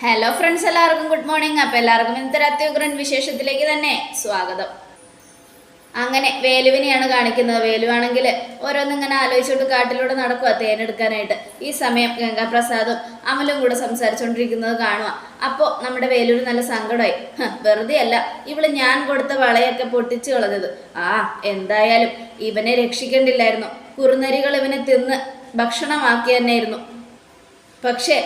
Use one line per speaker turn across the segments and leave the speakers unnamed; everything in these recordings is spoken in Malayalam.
ഹലോ ഫ്രണ്ട്സ് എല്ലാവർക്കും ഗുഡ് മോർണിംഗ് അപ്പോൾ എല്ലാവർക്കും ഇന്നത്തെ അത്യുഗ്രൻ വിശേഷത്തിലേക്ക് തന്നെ സ്വാഗതം. അങ്ങനെ വേലുവിനെയാണ് കാണിക്കുന്നത്. വേലുവാണെങ്കിൽ ഇങ്ങനെ ആലോചിച്ചുകൊണ്ട് കാട്ടിലൂടെ നടക്കുക തേനെടുക്കാനായിട്ട്. ഈ സമയം ഗംഗാപ്രസാദും അമലും കൂടെ സംസാരിച്ചുകൊണ്ടിരിക്കുന്നത് കാണുക അപ്പോൾ നമ്മുടെ വേലൂര് നല്ല സങ്കടമായി. "ഹ്, വെറുതെ അല്ല ഇവൾ ഞാൻ കൊടുത്ത വളയൊക്കെ പൊട്ടിച്ചു കളഞ്ഞത്. ആ എന്തായാലും ഇവനെ രക്ഷിക്കണ്ടില്ലായിരുന്നു. കുറുനരികൾ ഇവനെ തിന്ന് ഭക്ഷണമാക്കി തന്നെയായിരുന്നു പക്ഷേ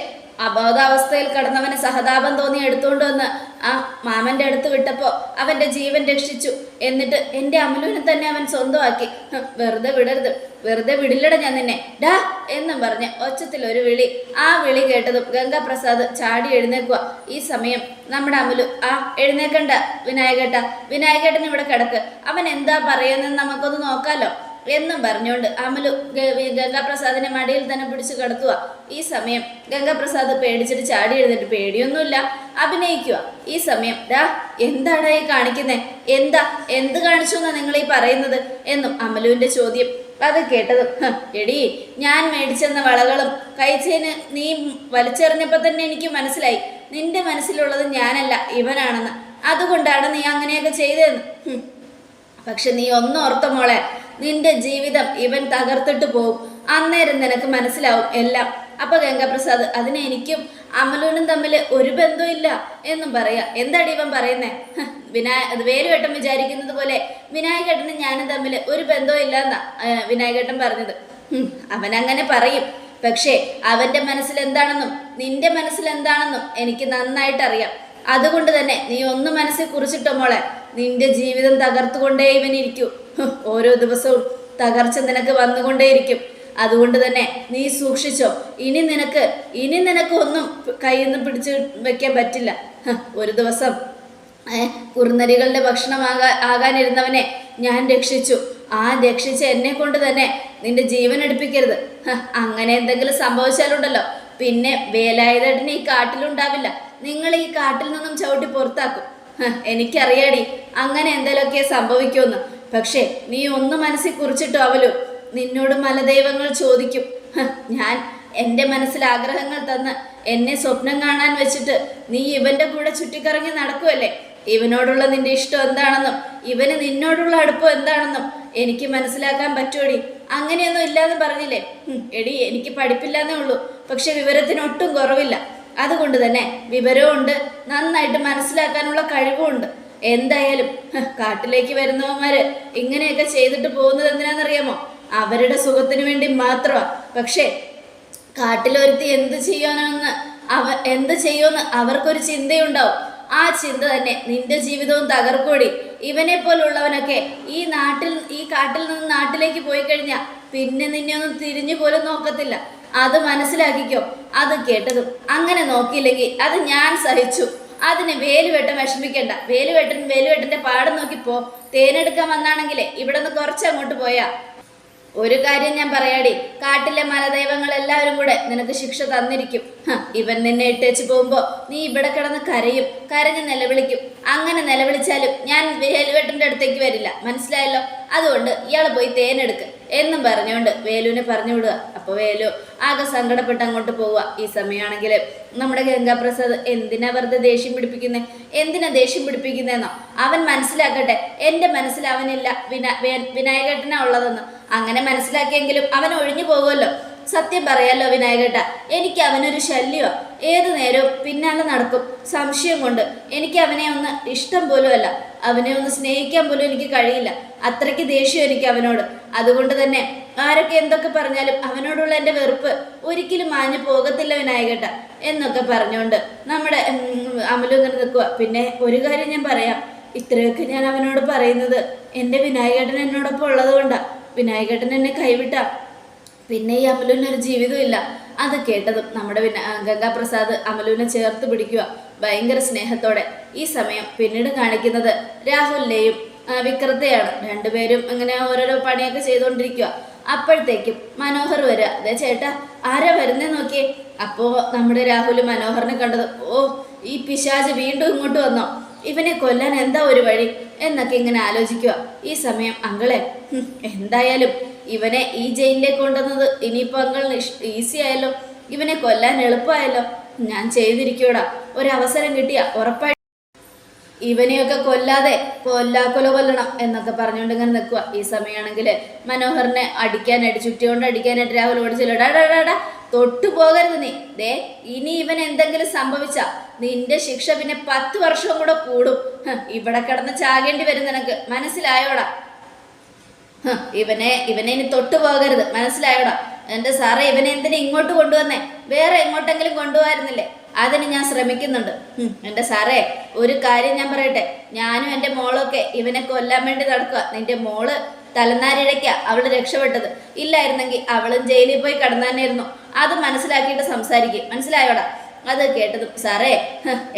അബോധാവസ്ഥയിൽ കടന്നവന് സഹതാപം തോന്നി എടുത്തുകൊണ്ട് വന്ന് ആ മാമന്റെ അടുത്ത് വിട്ടപ്പോ അവന്റെ ജീവൻ രക്ഷിച്ചു. എന്നിട്ട് എന്റെ അമലുവിനെ തന്നെ അവൻ സ്വന്തമാക്കി. വെറുതെ വിടരുത്. വെറുതെ വിടില്ലട ഞാൻ നിന്നെ. ഡാ എന്നും പറഞ്ഞ് ഒച്ചത്തിൽ ഒരു വിളി. ആ വിളി കേട്ടതും ഗംഗാപ്രസാദ് ചാടി എഴുന്നേക്കുക ഈ സമയം നമ്മുടെ അമലു ആ എഴുന്നേക്കണ്ട വിനായകേട്ട. വിനായകേട്ടൻ ഇവിടെ കിടക്ക്. അവൻ എന്താ പറയുന്നതെന്ന് നമുക്കൊന്ന് നോക്കാലോ. എന്നും പറഞ്ഞുകൊണ്ട് അമലു ഗംഗാപ്രസാദിനെ മടിയിൽ തന്നെ പിടിച്ചു കിടത്തുക. ഈ സമയം ഗംഗാപ്രസാദ് പേടിച്ചിട്ട് ചാടി എഴുന്നിട്ട് പേടിയൊന്നുമില്ല. അഭിനയിക്കുക. ഈ സമയം ഡാ എന്താണ് ഈ കാണിക്കുന്നേ? എന്താ? എന്ത് കാണിച്ചു എന്നാ നിങ്ങൾ ഈ പറയുന്നത്? എന്നും അമലുവിന്റെ ചോദ്യം. അത് കേട്ടതും എടി ഞാൻ മേടിച്ചെന്ന വളകളും കഴിച്ചതിന് നീ വലിച്ചെറിഞ്ഞപ്പോൾ തന്നെ എനിക്ക് മനസ്സിലായി. നിന്റെ മനസ്സിലുള്ളത് ഞാനല്ല ഇവനാണെന്ന്. അതുകൊണ്ടാണ് നീ അങ്ങനെയൊക്കെ ചെയ്തതെന്ന്. പക്ഷെ നീ ഒന്നോർത്ത മോളെ നിന്റെ ജീവിതം ഇവൻ തകർത്തിട്ട് പോകും അന്നേരം നിനക്ക് മനസ്സിലാവും എല്ലാം. അപ്പൊ ഗംഗാപ്രസാദ് അതിനെ എനിക്കും അമലൂനും തമ്മിൽ ഒരു ബന്ധമില്ല എന്നും പറയാ. എന്താടി ഇവൻ പറയുന്നേ? വിനായ വേലുവേട്ടൻ വിചാരിക്കുന്നത് പോലെ വിനായകേട്ടനും ഞാനും തമ്മിൽ ഒരു ബന്ധവും ഇല്ല എന്നാ വിനായകേട്ടൻ പറഞ്ഞത്. അവൻ അങ്ങനെ പറയും. പക്ഷേ അവന്റെ മനസ്സിൽ എന്താണെന്നും നിന്റെ മനസ്സിൽ എന്താണെന്നും എനിക്ക് നന്നായിട്ട് അറിയാം അതുകൊണ്ട് തന്നെ നീ ഒന്ന് മനസ്സിൽ കുറിച്ചിട്ടോ മോളെ? നിന്റെ ജീവിതം തകർത്തുകൊണ്ടേ ഇവനിരിക്കൂ ഇരിക്കും. ഓരോ ദിവസവും തകർച്ച നിനക്ക് വന്നുകൊണ്ടേയിരിക്കും. അതുകൊണ്ട് തന്നെ നീ സൂക്ഷിച്ചോ. ഇനി നിനക്ക് ഇനി നിനക്ക് ഒന്നും കയ്യിൽ നിന്ന് പിടിച്ച് വെക്കാൻ പറ്റില്ല. ഒരു ദിവസം കുറുനരികളുടെ ഭക്ഷണമാകാ ആകാനിരുന്നവനെ ഞാൻ രക്ഷിച്ചു. ആ രക്ഷിച്ച എന്നെ കൊണ്ട് തന്നെ നിന്റെ ജീവൻ എടുപ്പിക്കരുത്. അങ്ങനെ എന്തെങ്കിലും സംഭവിച്ചാലുണ്ടല്ലോ. പിന്നെ വേലായുധേട്ടന് ഈ കാട്ടിലുണ്ടാവില്ല. നിങ്ങൾ ഈ കാട്ടിൽ നിന്നും ചവിട്ടി പുറത്താക്കും. എനിക്കറിയാടി. അങ്ങനെ എന്തെങ്കിലുമൊക്കെ സംഭവിക്കുമെന്ന്. പക്ഷേ നീ ഒന്ന് മനസ്സിൽ കുറിച്ചിട്ടോ അവലു. നിന്നോട് മലദൈവങ്ങൾ ചോദിക്കും. ഞാൻ എന്റെ മനസ്സിൽ ആഗ്രഹങ്ങൾ തന്ന് എന്നെ സ്വപ്നം കാണാൻ വെച്ചിട്ട് നീ ഇവന്റെ കൂടെ ചുറ്റിക്കറങ്ങി നടക്കുമല്ലേ ഇവനോടുള്ള നിന്റെ ഇഷ്ടം എന്താണെന്നും ഇവന് നിന്നോടുള്ള അടുപ്പം എന്താണെന്നും എനിക്ക് മനസ്സിലാക്കാൻ പറ്റുമോടി അങ്ങനെയൊന്നും ഇല്ലാന്ന് പറഞ്ഞില്ലേ? എടി എനിക്ക് പഠിപ്പില്ലാന്നേ ഉള്ളൂ. പക്ഷെ വിവരത്തിന് ഒട്ടും കുറവില്ല. അതുകൊണ്ട് തന്നെ വിവരവുമുണ്ട് നന്നായിട്ട് മനസ്സിലാക്കാനുള്ള കഴിവുമുണ്ട്. എന്തായാലും കാട്ടിലേക്ക് വരുന്നവന്മാര് ഇങ്ങനെയൊക്കെ ചെയ്തിട്ട് പോകുന്നത് എന്തിനാണെന്നറിയാമോ? അവരുടെ സുഖത്തിന് വേണ്ടി മാത്രമാ. പക്ഷേ കാട്ടിലൊരുത്തി എന്ത് ചെയ്യാനെന്ന് അവ എന്ത് ചെയ്യുമെന്ന് അവർക്കൊരു ചിന്തയുണ്ടാവും. ആ ചിന്ത തന്നെ നിന്റെ ജീവിതവും തകർക്കൂടി. ഇവനെ പോലുള്ളവനൊക്കെ ഈ നാട്ടിൽ ഈ കാട്ടിൽ നിന്ന് നാട്ടിലേക്ക് പോയി കഴിഞ്ഞാൽ പിന്നെ നിന്നെ ഒന്നും തിരിഞ്ഞു പോലും നോക്കത്തില്ല. അത് മനസ്സിലാക്കിക്കോ. അത് കേട്ടതും. അങ്ങനെ നോക്കിയില്ലെങ്കിൽ അത് ഞാൻ സഹിച്ചു. അതിന് വേലുവെട്ടൻ വിഷമിക്കണ്ട. വേലുവെട്ടൻ വേലുവെട്ടന്റെ പാടം നോക്കിപ്പോ തേനെടുക്കാൻ വന്നാണെങ്കിലേ ഇവിടെ നിന്ന് കുറച്ചങ്ങോട്ട് പോയാ. ഒരു കാര്യം ഞാൻ പറയാടി. കാട്ടിലെ മലദൈവങ്ങൾ എല്ലാവരും കൂടെ നിനക്ക് ശിക്ഷ തന്നിരിക്കും. ഇവൻ നിന്നെ ഇട്ടേച്ച് പോകുമ്പോ നീ ഇവിടെ കിടന്ന് കരയും. കരഞ്ഞ് നിലവിളിക്കും. അങ്ങനെ നിലവിളിച്ചാലും ഞാൻ വേലുവേട്ടന്റെ അടുത്തേക്ക് വരില്ല. മനസ്സിലായല്ലോ? അതുകൊണ്ട് ഇയാൾ പോയി തേനെടുക്ക്. എന്നും പറഞ്ഞുകൊണ്ട് വേലുവിനെ പറഞ്ഞു വിടുക അപ്പോൾ വേലു ആകെ സങ്കടപ്പെട്ട് അങ്ങോട്ട് പോവുക. ഈ സമയമാണെങ്കിൽ നമ്മുടെ ഗംഗാപ്രസാദ് എന്തിനാ വെറുതെ ദേഷ്യം പിടിപ്പിക്കുന്നത് എന്തിനാ ദേഷ്യം പിടിപ്പിക്കുന്നതെന്നോ അവൻ മനസ്സിലാക്കട്ടെ. എന്റെ മനസ്സിൽ അവനില്ല. വിനാ വിനായകേട്ടനാ ഉള്ളതെന്ന്. അങ്ങനെ മനസ്സിലാക്കിയെങ്കിലും അവൻ ഒഴിഞ്ഞു പോകുമല്ലോ. സത്യം പറയാലോ വിനായകേട്ട എനിക്ക് അവനൊരു ശല്യമാ ഏതു നേരവും പിന്നാലെ നടക്കും. സംശയം കൊണ്ട് എനിക്ക് അവനെ ഒന്ന് ഇഷ്ടം പോലും അല്ല. അവനെ ഒന്ന് സ്നേഹിക്കാൻ പോലും എനിക്ക് കഴിയില്ല. അത്രയ്ക്ക് ദേഷ്യം എനിക്ക് അവനോട്. അതുകൊണ്ട് തന്നെ ആരൊക്കെ എന്തൊക്കെ പറഞ്ഞാലും അവനോടുള്ള എന്റെ വെറുപ്പ് ഒരിക്കലും മാഞ്ഞു പോകത്തില്ല വിനായകട്ട എന്നൊക്കെ പറഞ്ഞുകൊണ്ട് നമ്മുടെ അമലും ഇങ്ങനെ നിൽക്കുക പിന്നെ ഒരു കാര്യം ഞാൻ പറയാം. ഇത്രയൊക്കെ ഞാൻ അവനോട് പറയുന്നത് എന്റെ വിനായകട്ടൻ എന്നോടൊപ്പം ഉള്ളത് കൊണ്ടാണ് വിനായകട്ടൻ എന്നെ കൈവിട്ട. പിന്നെ ഈ അമലുവിന് ഒരു ജീവിതമില്ല അത് കേട്ടതും നമ്മുടെ പിന്നെ ഗംഗാപ്രസാദ് അമലുവിനെ ചേർത്ത് പിടിക്കുക ഭയങ്കര സ്നേഹത്തോടെ. ഈ സമയം പിന്നീട് കാണിക്കുന്നത് രാഹുലിനെയും വിക്രത്തെയാണ്. രണ്ടുപേരും ഇങ്ങനെ ഓരോരോ പണിയൊക്കെ ചെയ്തുകൊണ്ടിരിക്കുക. അപ്പോഴത്തേക്കും മനോഹർ വരിക. അതെ ചേട്ടാ ആരാ വരുന്നേ നോക്കിയേ? അപ്പോ നമ്മുടെ രാഹുൽ മനോഹറിനെ കണ്ടത് ഓ ഈ പിശാജ് വീണ്ടും ഇങ്ങോട്ട് വന്നോ? ഇവനെ കൊല്ലാൻ എന്താ ഒരു വഴി? എന്നൊക്കെ ഇങ്ങനെ ആലോചിക്കുക. ഈ സമയം അങ്കളെ എന്തായാലും ഇവനെ ഈ ജയിലിലേക്ക് കൊണ്ടുവന്നത് ഇനിയിപ്പോൾ അങ്ങൾ ഈസി ആയല്ലോ. ഇവനെ കൊല്ലാൻ എളുപ്പമായല്ലോ. ഞാൻ ചെയ്തിരിക്കൂടാ ഒരവസരം കിട്ടിയ ഉറപ്പായി. ഇവനെയൊക്കെ കൊല്ലാതെ കൊല്ലാ കൊല്ലാക്കൊല കൊല്ലണം എന്നൊക്കെ പറഞ്ഞുകൊണ്ട് ഇങ്ങനെ നിൽക്കുക ഈ സമയമാണെങ്കിൽ മനോഹറിനെ അടിക്കാനായിട്ട് ചുറ്റിയോണ്ട് അടിക്കാനായിട്ട് രാഹുൽ ഓടിച്ചില്ലടാടാടാ തൊട്ടു പോകരുത് നീ. ദേ ഇനി ഇവൻ എന്തെങ്കിലും സംഭവിച്ച നിന്റെ ശിക്ഷ പിന്നെ പത്ത് വർഷവും കൂടെ കൂടും. ഇവിടെ കിടന്ന് ചാകേണ്ടി വരും നിനക്ക്. മനസ്സിലായോടാ? ഇവനെ ഇവനെ ഇനി തൊട്ടു പോകരുത്. മനസ്സിലായോടാ? എന്റെ സാറേ ഇവനെ എന്തിനാ ഇങ്ങോട്ട് കൊണ്ടുവന്നേ? വേറെ എങ്ങോട്ടെങ്കിലും കൊണ്ടുപോകായിരുന്നില്ലേ അതിന് ഞാൻ ശ്രമിക്കുന്നുണ്ട്. എന്റെ സാറേ ഒരു കാര്യം ഞാൻ പറയട്ടെ. ഞാനും എന്റെ മോളൊക്കെ ഇവനെ കൊല്ലാൻ വേണ്ടി നടക്കുക നിന്റെ മോൾ തലനാരിഴയ്ക്ക അവൾ രക്ഷപ്പെട്ടത്. ഇല്ലായിരുന്നെങ്കിൽ അവളും ജയിലിൽ പോയി കടന്നാനായിരുന്നു. അത് മനസ്സിലാക്കിയിട്ട് സംസാരിക്കും. മനസ്സിലായോടാ? അത് കേട്ടത് സാറേ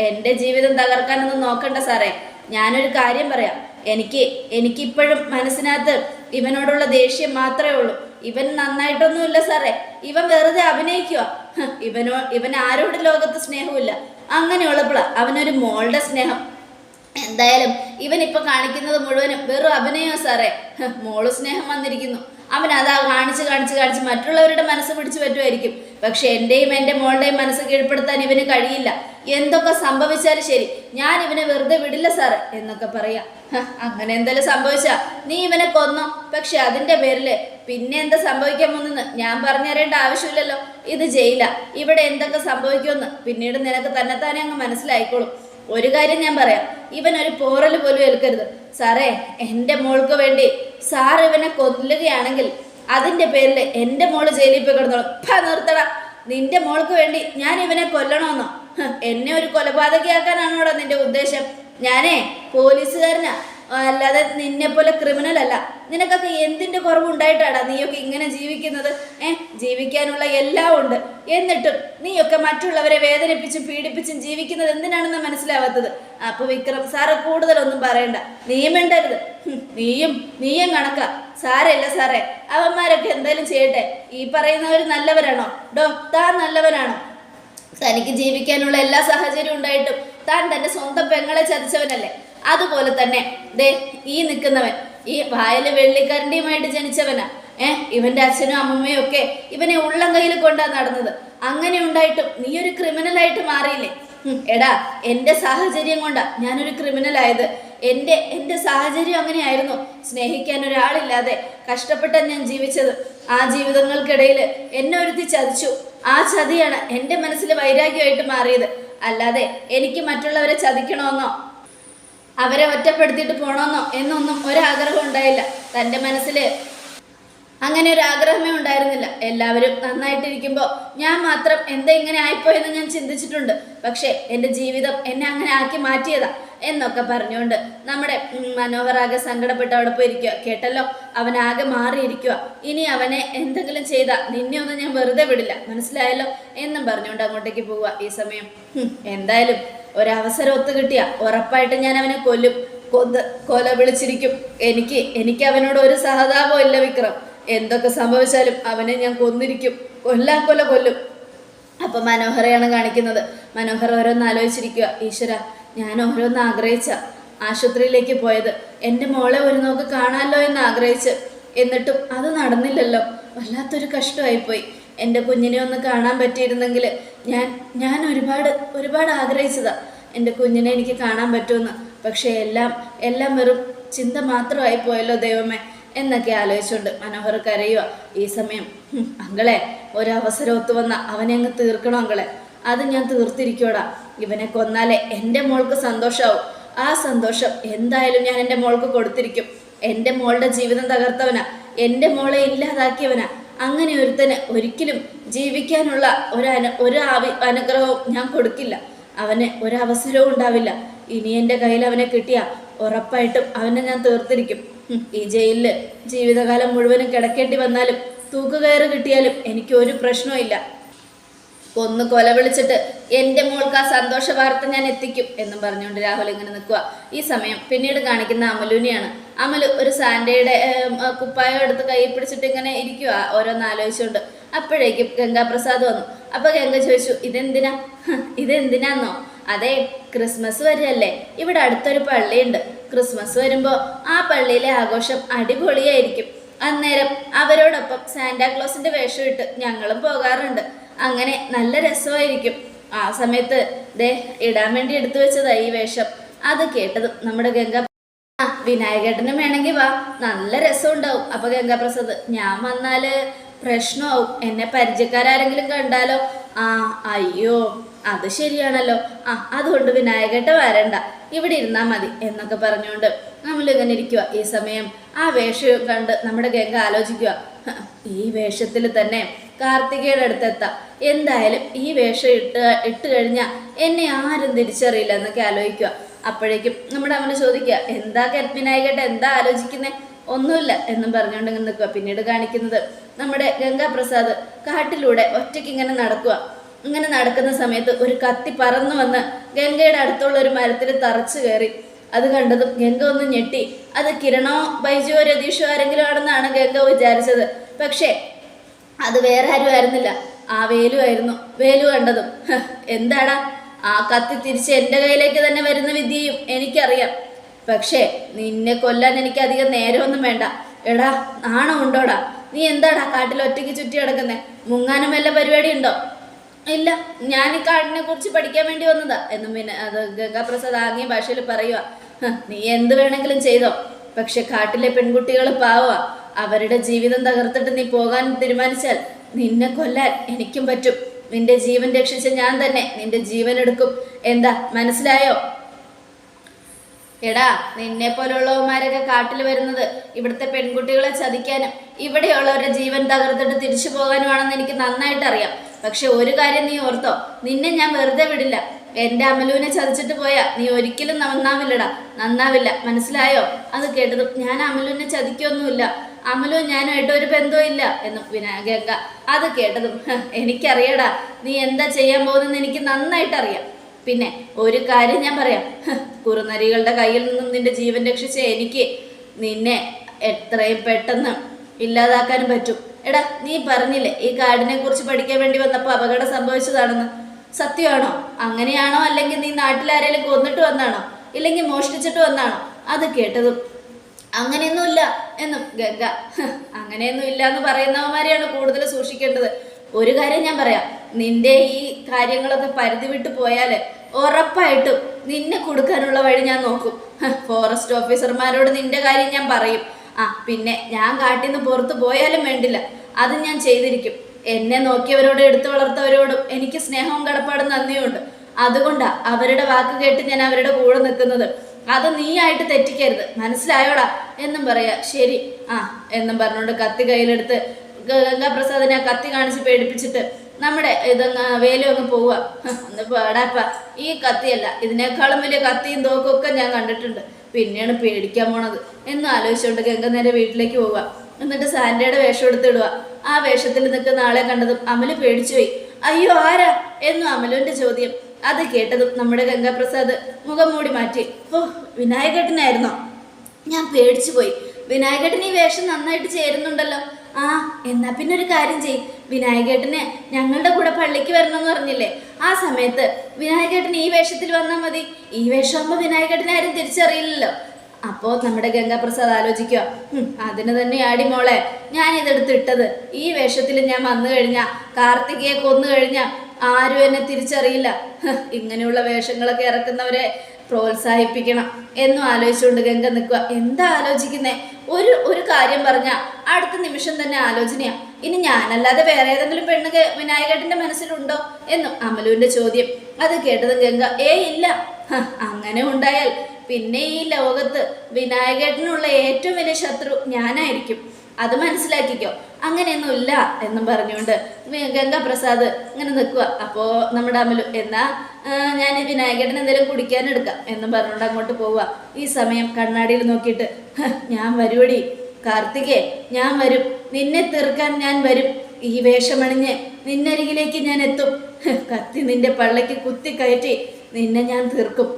എന്റെ ജീവിതം തകർക്കാനൊന്നും നോക്കണ്ട സാറേ. ഞാനൊരു കാര്യം പറയാം. എനിക്ക് എനിക്കിപ്പോഴും മനസ്സിനകത്ത് ഇവനോടുള്ള ദേഷ്യം മാത്രമേ ഉള്ളൂ. ഇവൻ നന്നായിട്ടൊന്നുമില്ല സാറേ. ഇവൻ വെറുതെ അഭിനയിക്കുക ഇവനോ ഇവൻ ആരോട് ലോകത്ത് സ്നേഹമില്ല അങ്ങനെയുള്ളപ്പോഴാ അവനൊരു മോളുടെ സ്നേഹം. എന്തായാലും ഇവൻ ഇപ്പൊ കാണിക്കുന്നത് മുഴുവനും വെറും അഭിനയോ സാറേ. മോൾ സ്നേഹം വന്നിരിക്കുന്നു. അവൻ അതാ കാണിച്ച് കാണിച്ച് കാണിച്ച് മറ്റുള്ളവരുടെ മനസ്സ് പിടിച്ചു പറ്റുമായിരിക്കും. പക്ഷെ എന്റെയും എന്റെ മോളുടെയും മനസ്സ് കീഴ്പ്പെടുത്താൻ ഇവന് കഴിയില്ല. എന്തൊക്കെ സംഭവിച്ചാലും ശരി ഞാൻ ഇവനെ വെറുതെ വിടില്ല സാറ് എന്നൊക്കെ പറയാം. അങ്ങനെ എന്തെങ്കിലും സംഭവിച്ചാ? നീ ഇവനെ കൊന്നോ? പക്ഷെ അതിന്റെ പേരിൽ പിന്നെ എന്താ സംഭവിക്കാൻ പോകുന്നെന്ന് ഞാൻ പറഞ്ഞുതരേണ്ട ആവശ്യമില്ലല്ലോ. ഇത് ജയില. ഇവിടെ എന്തൊക്കെ സംഭവിക്കുമെന്ന് പിന്നീട് നിനക്ക് തന്നെത്താനെ അങ്ങ് മനസ്സിലായിക്കോളും. ഒരു കാര്യം ഞാൻ പറയാം. ഇവൻ ഒരു പോറൽ പോലും ഏൽക്കരുത്. സാറേ എന്റെ മോൾക്ക് വേണ്ടി സാർ ഇവനെ കൊല്ലുകയാണെങ്കിൽ അതിന്റെ പേരിൽ എന്റെ മോൾ ജയിലിൽ പോയി കിടന്നോളും. ഫ നിർത്തട. നിന്റെ മോൾക്ക് വേണ്ടി ഞാൻ ഇവനെ കൊല്ലണമെന്നോ എന്നെ ഒരു കൊലപാതകയാക്കാനാണോടാ നിന്റെ ഉദ്ദേശം? ഞാനേ പോലീസുകാരനാ. അല്ലാതെ നിന്നെ പോലെ ക്രിമിനൽ അല്ല നിനക്കൊക്കെ എന്തിന്റെ കുറവുണ്ടായിട്ടാടാ നീയൊക്കെ ഇങ്ങനെ ജീവിക്കുന്നത്? ഏ? ജീവിക്കാനുള്ള എല്ലാം ഉണ്ട്. എന്നിട്ടും നീയൊക്കെ മറ്റുള്ളവരെ വേദനിപ്പിച്ചും പീഡിപ്പിച്ചും ജീവിക്കുന്നത് എന്തിനാണെന്ന് മനസ്സിലാവാത്തത്? അപ്പൊ വിക്രം സാറ് കൂടുതലൊന്നും പറയണ്ട. നീയും വേണ്ടരുത് നീയും നീയും കണക്കാ. സാരല്ല സാറേ അവന്മാരൊക്കെ എന്തായാലും ചെയ്യട്ടെ. ഈ പറയുന്നവർ നല്ലവരാണോ? ഡോ താൻ നല്ലവനാണോ? തനിക്ക് ജീവിക്കാനുള്ള എല്ലാ സാഹചര്യവും ഉണ്ടായിട്ടും താൻ തന്റെ സ്വന്തം പെങ്ങളെ ചതിച്ചവനല്ലേ? അതുപോലെ തന്നെ ദേ ഈ നിൽക്കുന്നവൻ ഈ വായൽ വെള്ളിക്കരണ്ടിയുമായിട്ട് ജനിച്ചവനാ. ഏഹ് ഇവന്റെ അച്ഛനും അമ്മമ്മയും ഒക്കെ ഇവനെ ഉള്ളം കയ്യിൽ കൊണ്ടാ നടന്നത്. അങ്ങനെ ഉണ്ടായിട്ടും നീ ഒരു ക്രിമിനലായിട്ട് മാറിയില്ലേ? എടാ എന്റെ സാഹചര്യം കൊണ്ടാ ഞാനൊരു ക്രിമിനൽ ആയത്. എന്റെ എന്റെ സാഹചര്യം അങ്ങനെയായിരുന്നു. സ്നേഹിക്കാൻ ഒരാളില്ലാതെ കഷ്ടപ്പെട്ട ഞാൻ ജീവിച്ചത്. ആ ജീവിതങ്ങൾക്കിടയിൽ എന്നെ ഒരുത്തി ചതിച്ചു. ആ ചതിയാണ് എന്റെ മനസ്സിൽ വൈരാഗ്യമായിട്ട് മാറിയത്. അല്ലാതെ എനിക്ക് മറ്റുള്ളവരെ ചതിക്കണമെന്നോ അവരെ ഒറ്റപ്പെടുത്തിയിട്ട് പോണമെന്നോ എന്നൊന്നും ഒരാഗ്രഹം ഉണ്ടായില്ല. തന്റെ മനസ്സിൽ അങ്ങനെ ഒരു ആഗ്രഹമേ ഉണ്ടായിരുന്നില്ല. എല്ലാവരും നന്നായിട്ടിരിക്കുമ്പോൾ ഞാൻ മാത്രം എന്താ ഇങ്ങനെ ആയിപ്പോയെന്ന് ഞാൻ ചിന്തിച്ചിട്ടുണ്ട്. പക്ഷേ എന്റെ ജീവിതം എന്നെ അങ്ങനെ ആക്കി മാറ്റിയതാ എന്നൊക്കെ പറഞ്ഞുകൊണ്ട് നമ്മുടെ ആകെ സങ്കടപ്പെട്ട് അവിടെ പോയിരിക്കുക കേട്ടല്ലോ? അവൻ ആകെ മാറിയിരിക്കുക ഇനി അവനെ എന്തെങ്കിലും ചെയ്താൽ നിന്നെ ഒന്നും ഞാൻ വെറുതെ വിടില്ല. മനസ്സിലായല്ലോ? എന്നും പറഞ്ഞുകൊണ്ട് അങ്ങോട്ടേക്ക് പോവുക ഈ സമയം. എന്തായാലും ഒരവസരം ഒത്തു കിട്ടിയ ഉറപ്പായിട്ട് ഞാൻ അവനെ കൊല്ലും. കൊന്ന് കൊല വിളിച്ചിരിക്കും. എനിക്ക് എനിക്ക് അവനോട് ഒരു സഹതാപം ഇല്ല വിക്രം. എന്തൊക്കെ സംഭവിച്ചാലും അവനെ ഞാൻ കൊന്നിരിക്കും. കൊല്ലാൻ കൊല കൊല്ലും. അപ്പൊ മനോഹരയാണ് കാണിക്കുന്നത്. മനോഹർ ഓരോന്ന് ആലോചിച്ചിരിക്കുക ഈശ്വര ഞാൻ ഓരോന്ന് ആഗ്രഹിച്ച ആശുപത്രിയിലേക്ക് പോയത്. എന്റെ മോളെ ഒരു നോക്ക് കാണാമല്ലോ എന്ന് ആഗ്രഹിച്ച്. എന്നിട്ടും അത് നടന്നില്ലല്ലോ. വല്ലാത്തൊരു കഷ്ടമായിപ്പോയി. എന്റെ കുഞ്ഞിനെ ഒന്ന് കാണാൻ പറ്റിയിരുന്നെങ്കിൽ ഞാൻ ഞാൻ ഒരുപാട് ഒരുപാട് ആഗ്രഹിച്ചതാ. എന്റെ കുഞ്ഞിനെ എനിക്ക് കാണാൻ പറ്റുമെന്ന്. പക്ഷേ എല്ലാം എല്ലാം വെറും ചിന്ത മാത്രമായി പോയല്ലോ ദൈവമേ. എന്നൊക്കെ ആലോചിച്ചുകൊണ്ട് മനോഹർ കരയുക ഈ സമയം അങ്കളെ ഒരവസരം ഒത്തു വന്ന അവനെ അങ്ങ് തീർക്കണം അങ്കളെ. അത് ഞാൻ തീർത്തിരിക്കോടാ ഇവനെ കൊന്നാലേ എന്റെ മോൾക്ക് സന്തോഷമാവും ആ സന്തോഷം എന്തായാലും ഞാൻ എന്റെ മോൾക്ക് കൊടുത്തിരിക്കും. എന്റെ മോളുടെ ജീവിതം തകർത്തവനാ. എന്റെ മോളെ ഇല്ലാതാക്കിയവനാ. അങ്ങനെ ഒരുത്തന് ഒരിക്കലും ജീവിക്കാനുള്ള ഒരു അനു ഒരു ആവി അനുഗ്രഹവും ഞാൻ കൊടുക്കില്ല. അവന് ഒരവസരവും ഉണ്ടാവില്ല. ഇനി എന്റെ കയ്യിൽ അവനെ കിട്ടിയാൽ ഉറപ്പായിട്ടും അവനെ ഞാൻ തീർത്തിരിക്കും. ഈ ജയിലിൽ ജീവിതകാലം മുഴുവനും കിടക്കേണ്ടി വന്നാലും തൂക്കുകയറ് കിട്ടിയാലും എനിക്ക് ഒരു പ്രശ്നവും ഇല്ല. കൊന്ന് കൊല വിളിച്ചിട്ട് എന്റെ മോൾക്ക് ആ സന്തോഷ വാർത്ത ഞാൻ എത്തിക്കും എന്നും പറഞ്ഞുകൊണ്ട് രാഹുൽ ഇങ്ങനെ നിൽക്കുക ഈ സമയം പിന്നീട് കാണിക്കുന്ന അമലുവിനെയാണ് അമലു ഒരു സാൻഡയുടെ കുപ്പായം എടുത്ത് കൈ പിടിച്ചിട്ട് ഇങ്ങനെ ഇരിക്കുക ഓരോന്ന് ആലോചിച്ചുകൊണ്ട് അപ്പോഴേക്കും ഗംഗാപ്രസാദ് വന്നു. അപ്പൊ ഗംഗ ചോദിച്ചു ഇതെന്തിനാ? "ഹ്, ഇതെന്തിനാന്നോ? അതെ ക്രിസ്മസ് വരെയല്ലേ? ഇവിടെ അടുത്തൊരു പള്ളിയുണ്ട്. ക്രിസ്മസ് വരുമ്പോൾ ആ പള്ളിയിലെ ആഘോഷം അടിപൊളിയായിരിക്കും. അന്നേരം അവരോടൊപ്പം സാന്റാക്ലോസിന്റെ വേഷം ഇട്ട് ഞങ്ങളും പോകാറുണ്ട്. അങ്ങനെ നല്ല രസമായിരിക്കും. ആ സമയത്ത് ദേ ഇടാൻ വേണ്ടി എടുത്തു വെച്ചതാ ഈ വേഷം. അത് കേട്ടതും നമ്മുടെ ഗംഗ ആ വിനായകേട്ടനും വേണമെങ്കിൽ വാ. നല്ല രസം ഉണ്ടാവും അപ്പൊ ഗംഗാപ്രസാദ് ഞാൻ വന്നാൽ പ്രശ്നമാവും. എന്നെ പരിചയക്കാരെങ്കിലും കണ്ടാലോ? ആ അയ്യോ. അത് ശരിയാണല്ലോ. ആ അതുകൊണ്ട് വിനായകേട്ട വരണ്ട. ഇവിടെ ഇരുന്നാൽ മതി എന്നൊക്കെ പറഞ്ഞുകൊണ്ട് നമ്മൾ ഇങ്ങനെ ഇരിക്കുക ഈ സമയം ആ വേഷം കണ്ട് നമ്മുടെ ഗംഗ ആലോചിക്കുക ഈ വേഷത്തിൽ തന്നെ കാർത്തികയുടെ അടുത്തെത്താം. എന്തായാലും ഈ വേഷം ഇട്ട് ഇട്ട് കഴിഞ്ഞാൽ എന്നെ ആരും തിരിച്ചറിയില്ല എന്നൊക്കെ ആലോചിക്കുക അപ്പോഴേക്കും നമ്മുടെ അവന് ചോദിക്കുക എന്താ വിനായകേട്ട എന്താ ആലോചിക്കുന്നേ? ഒന്നുമില്ല എന്നും പറഞ്ഞുകൊണ്ട് ഇങ്ങനെ നിൽക്കുക പിന്നീട് കാണിക്കുന്നത് നമ്മുടെ ഗംഗാപ്രസാദ് കാട്ടിലൂടെ ഒറ്റയ്ക്ക് ഇങ്ങനെ നടക്കുക ഇങ്ങനെ നടക്കുന്ന സമയത്ത് ഒരു കത്തി പറന്നു വന്ന് ഗംഗയുടെ അടുത്തുള്ള ഒരു മരത്തിൽ തറച്ചു കയറി. അത് കണ്ടതും ഗംഗ ഒന്ന് ഞെട്ടി. അത് കിരണോ ബൈജുവോ രതീഷോ ആരെങ്കിലും ആണെന്നാണ് ഗംഗ വിചാരിച്ചത്. പക്ഷേ അത് വേറെ ആരും ആയിരുന്നില്ല. ആ വേലു ആയിരുന്നു. വേലു കണ്ടതും "ഹ്, എന്താടാ? ആ കത്തി തിരിച്ച് എന്റെ കയ്യിലേക്ക് തന്നെ വരുന്ന വിദ്യയും എനിക്കറിയാം. പക്ഷേ നിന്നെ കൊല്ലാൻ എനിക്ക് അധികം നേരമൊന്നും വേണ്ട. എടാ നാണം ഉണ്ടോടാ നീ എന്താടാ കാട്ടിൽ ഒറ്റയ്ക്ക് ചുറ്റി കിടക്കുന്നേ മുങ്ങാനും വല്ല പരിപാടി ഉണ്ടോ ഇല്ല ഞാൻ ഈ കാടിനെ കുറിച്ച് പഠിക്കാൻ വേണ്ടി വന്നതാ. എന്നും പിന്നെ അത് ഗംഗാപ്രസാദ് ആംഗ്യ ഭാഷയിൽ പറയുക "ഹ്, നീ എന്ത് വേണമെങ്കിലും ചെയ്തോ. പക്ഷെ കാട്ടിലെ പെൺകുട്ടികൾ പാവുക അവരുടെ ജീവിതം തകർത്തിട്ട് നീ പോകാൻ തീരുമാനിച്ചാൽ നിന്നെ കൊല്ലാൻ എനിക്കും പറ്റും. നിന്റെ ജീവൻ രക്ഷിച്ച ഞാൻ തന്നെ നിന്റെ ജീവൻ എടുക്കും. എന്താ മനസ്സിലായോ? എടാ നിന്നെ പോലുള്ളവന്മാരൊക്കെ കാട്ടിൽ വരുന്നത് ഇവിടുത്തെ പെൺകുട്ടികളെ ചതിക്കാനും ഇവിടെയുള്ളവരുടെ ജീവൻ തകർത്തിട്ട് തിരിച്ചു പോകാനുമാണെന്ന് എനിക്ക് നന്നായിട്ട് അറിയാം പക്ഷെ ഒരു കാര്യം നീ ഓർത്തോ? നിന്നെ ഞാൻ വെറുതെ വിടില്ല. എന്റെ അമലുവിനെ ചതിച്ചിട്ട് പോയാ നീ ഒരിക്കലും നന്നാവില്ലടാ. നന്നാവില്ല. മനസ്സിലായോ? അത് കേട്ടതും ഞാൻ അമലുവിനെ ചതിക്കൊന്നുമില്ല. അമലു ഞാനുമായിട്ട് ഒരു ബന്ധവും ഇല്ല എന്ന് വിനായക അത് കേട്ടതും "ഹ്, എനിക്കറിയടാ. നീ എന്താ ചെയ്യാൻ പോകുന്നെന്ന് എനിക്ക് നന്നായിട്ട് അറിയാം പിന്നെ ഒരു കാര്യം ഞാൻ പറയാം. കുറുനരികളുടെ കയ്യിൽ നിന്നും നിന്റെ ജീവൻ രക്ഷിച്ച എനിക്ക് നിന്നെ എത്രയും പെട്ടെന്ന് ഇല്ലാതാക്കാനും പറ്റും. എടാ നീ പറഞ്ഞില്ലേ ഈ കാടിനെ കുറിച്ച് പഠിക്കാൻ വേണ്ടി വന്നപ്പോൾ അപകടം സംഭവിച്ചതാണെന്ന്? സത്യമാണോ? അങ്ങനെയാണോ? അല്ലെങ്കിൽ നീ നാട്ടിലാരെങ്കിലും കൊന്നിട്ട് വന്നാണോ? ഇല്ലെങ്കിൽ മോഷ്ടിച്ചിട്ട് വന്നാണോ? അത് കേട്ടതും അങ്ങനെയൊന്നുമില്ല എന്നും ഗംഗ. "ഹ്, അങ്ങനെയൊന്നും ഇല്ല എന്ന് പറയുന്നവന്മാരെയാണ് കൂടുതൽ സൂക്ഷിക്കേണ്ടത്. ഒരു കാര്യം ഞാൻ പറയാം. നിന്റെ ഈ കാര്യങ്ങളൊക്കെ പരിധി വിട്ടു പോയാൽ ഉറപ്പായിട്ടും നിന്നെ കൊടുക്കാനുള്ള വഴി ഞാൻ നോക്കും. ഫോറസ്റ്റ് ഓഫീസർമാരോട് നിന്റെ കാര്യം ഞാൻ പറയും. ആ പിന്നെ ഞാൻ കാട്ടിൽ നിന്ന് പുറത്ത് പോയാലും വേണ്ടില്ല. അത് ഞാൻ ചെയ്തിരിക്കും. എന്നെ നോക്കിയവരോട് എടുത്തു വളർത്തവരോടും എനിക്ക് സ്നേഹവും കടപ്പാടും നന്ദിയുണ്ട് അതുകൊണ്ടാ അവരുടെ വാക്ക് കേട്ട് ഞാൻ അവരുടെ കൂടെ നിൽക്കുന്നത്. അത് നീയായിട്ട് തെറ്റിക്കരുത്. മനസ്സിലായോടാ? എന്നും പറയാ ശരി. ആ എന്നും പറഞ്ഞുകൊണ്ട് കത്തി കയ്യിലെടുത്ത് ഗംഗാപ്രസാദിനെ ആ കത്തി കാണിച്ച് പേടിപ്പിച്ചിട്ട് നമ്മുടെ ഇതങ്ങ് വേലൊന്ന് പോവുക. ഒന്ന് പേടാപ്പ. ഈ കത്തിയല്ല ഇതിനേക്കാളും വലിയ കത്തിയും തോക്കും ഒക്കെ ഞാൻ കണ്ടിട്ടുണ്ട്. പിന്നെയാണ് പേടിക്കാൻ പോണത്. എന്ന് ആലോചിച്ചുകൊണ്ട് ഗംഗ നേരെ വീട്ടിലേക്ക് പോവുക. എന്നിട്ട് സാൻഡയുടെ വേഷം എടുത്തിടുക ആ വേഷത്തിൽ നിൽക്കുന്ന നാളെ കണ്ടതും അമൽ പേടിച്ചുപോയി അയ്യോ ആരാ? എന്നു അമലുവിന്റെ ചോദ്യം. അത് കേട്ടതും നമ്മുടെ ഗംഗാപ്രസാദ് മുഖം മൂടി മാറ്റി. ഓ വിനായകേട്ടനായിരുന്നോ? ഞാൻ പേടിച്ചു പോയി. വിനായകേട്ടൻ ഈ വേഷം നന്നായിട്ട് ചേരുന്നുണ്ടല്ലോ. ആ എന്നാ പിന്നെ ഒരു കാര്യം ചെയ് വിനായകേട്ടന് ഞങ്ങളുടെ കൂടെ പള്ളിക്ക് വരണമെന്ന് പറഞ്ഞില്ലേ? ആ സമയത്ത് വിനായകേട്ടൻ ഈ വേഷത്തിൽ വന്നാൽ മതി. ഈ വേഷമാകുമ്പോൾ വിനായകേട്ടനെ ആരും തിരിച്ചറിയില്ലല്ലോ. അപ്പോ നമ്മുടെ ഗംഗാപ്രസാദ് ആലോചിക്കുക "ഹും, അതിന് തന്നെ ആടി മോളെ. ഞാൻ ഇതെടുത്ത് ഇട്ടത്. ഈ വേഷത്തിൽ ഞാൻ വന്നു കഴിഞ്ഞാൽ കാർത്തികയെ കൊന്നു കഴിഞ്ഞാൽ ആരും എന്നെ തിരിച്ചറിയില്ല. ഇങ്ങനെയുള്ള വേഷങ്ങളൊക്കെ ഇറക്കുന്നവരെ പ്രോത്സാഹിപ്പിക്കണം. എന്നും ആലോചിച്ചുകൊണ്ട് ഗംഗ നിൽക്കുക എന്താ ആലോചിക്കുന്നേ? ഒരു ഒരു കാര്യം പറഞ്ഞ അടുത്ത നിമിഷം തന്നെ ആലോചനയാ. ഇനി ഞാനല്ലാതെ വേറെ ഏതെങ്കിലും പെണ്ണ് വിനായകട്ടിന്റെ മനസ്സിലുണ്ടോ എന്നും അമലുവിന്റെ ചോദ്യം. അത് കേട്ടതും ഗംഗ ഏ ഇല്ല. അങ്ങനെ ഉണ്ടായാൽ പിന്നെ ഈ ലോകത്ത് വിനായകേട്ടനുള്ള ഏറ്റവും വലിയ ശത്രു ഞാനായിരിക്കും. അത് മനസ്സിലാക്കിക്കോ. അങ്ങനെയൊന്നും ഇല്ല എന്നും പറഞ്ഞുകൊണ്ട് ഗംഗാ ഗംഗാപ്രസാദ് ഇങ്ങനെ നിൽക്കുക അപ്പോൾ നമ്മുടെ അമലു എന്നാ ഞാൻ വിനായകേട്ടൻ എന്തെങ്കിലും കുടിക്കാനെടുക്കാം എന്നും പറഞ്ഞുകൊണ്ട് അങ്ങോട്ട് പോവുക ഈ സമയം കണ്ണാടിയിൽ നോക്കിയിട്ട് ഞാൻ വരുവടി. കാർത്തികേ ഞാൻ വരും. നിന്നെ തീർക്കാൻ ഞാൻ വരും. ഈ വേഷമണിഞ്ഞ് നിന്നരികിലേക്ക് ഞാൻ എത്തും. കത്തി നിന്റെ പള്ളയ്ക്ക് കുത്തി കയറ്റി നിന്നെ ഞാൻ തീർക്കും.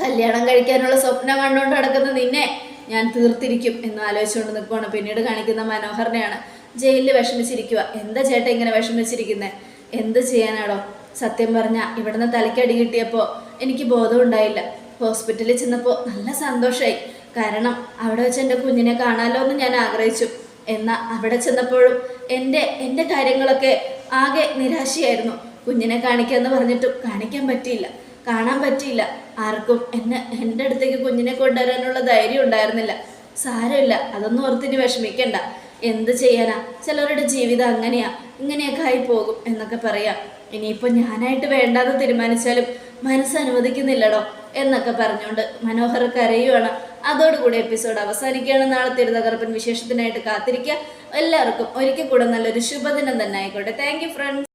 കല്യാണം കഴിക്കാനുള്ള സ്വപ്നം കണ്ടുകൊണ്ട് നടക്കുന്ന നിന്നെ ഞാൻ തീർത്തിരിക്കും എന്ന് ആലോചിച്ചുകൊണ്ട് നിൽക്കുവാണ്. പിന്നീട് കാണിക്കുന്ന മനോഹരനെയാണ് ജയിലിൽ വിഷമിച്ചിരിക്കുക. എന്താ ചേട്ടൻ ഇങ്ങനെ വിഷമിച്ചിരിക്കുന്നത് എന്ത് ചെയ്യാനാടോ? സത്യം പറഞ്ഞ ഇവിടുന്ന് തലയ്ക്കടി കിട്ടിയപ്പോൾ എനിക്ക് ബോധം ഉണ്ടായില്ല. ഹോസ്പിറ്റലിൽ ചെന്നപ്പോൾ നല്ല സന്തോഷമായി കാരണം അവിടെ വെച്ച് എന്റെ കുഞ്ഞിനെ കാണാമല്ലോ എന്ന് ഞാൻ ആഗ്രഹിച്ചു. എന്നാൽ അവിടെ ചെന്നപ്പോഴും എന്റെ എന്റെ കാര്യങ്ങളൊക്കെ ആകെ നിരാശയായിരുന്നു. കുഞ്ഞിനെ കാണിക്കാമെന്ന് പറഞ്ഞിട്ടും കാണിക്കാൻ പറ്റിയില്ല. കാണാൻ പറ്റിയില്ല. ആർക്കും എന്നെ എന്റെ അടുത്തേക്ക് കുഞ്ഞിനെ കൊണ്ടുവരാനുള്ള ധൈര്യം ഉണ്ടായിരുന്നില്ല. സാരമില്ല അതൊന്നും ഓർത്തിന് വിഷമിക്കണ്ട. എന്ത് ചെയ്യാനാ? ചിലവരുടെ ജീവിതം അങ്ങനെയാ. ഇങ്ങനെയൊക്കെ ആയി പോകും എന്നൊക്കെ പറയാം. ഇനിയിപ്പോൾ ഞാനായിട്ട് വേണ്ടാന്ന് തീരുമാനിച്ചാലും മനസ്സ് അനുവദിക്കുന്നില്ലടോ എന്നൊക്കെ പറഞ്ഞുകൊണ്ട് മനോഹർ കരയുവാണ്. അതോടുകൂടി എപ്പിസോഡ് അവസാനിക്കുകയാണ്. നാളെ തിരുതകർപ്പൻ വിശേഷത്തിനായിട്ട് കാത്തിരിക്കുക. എല്ലാവർക്കും ഒരിക്കൽ കൂടെ നല്ലൊരു ശുഭദിനം തന്നെ ആയിക്കോട്ടെ. Thank friends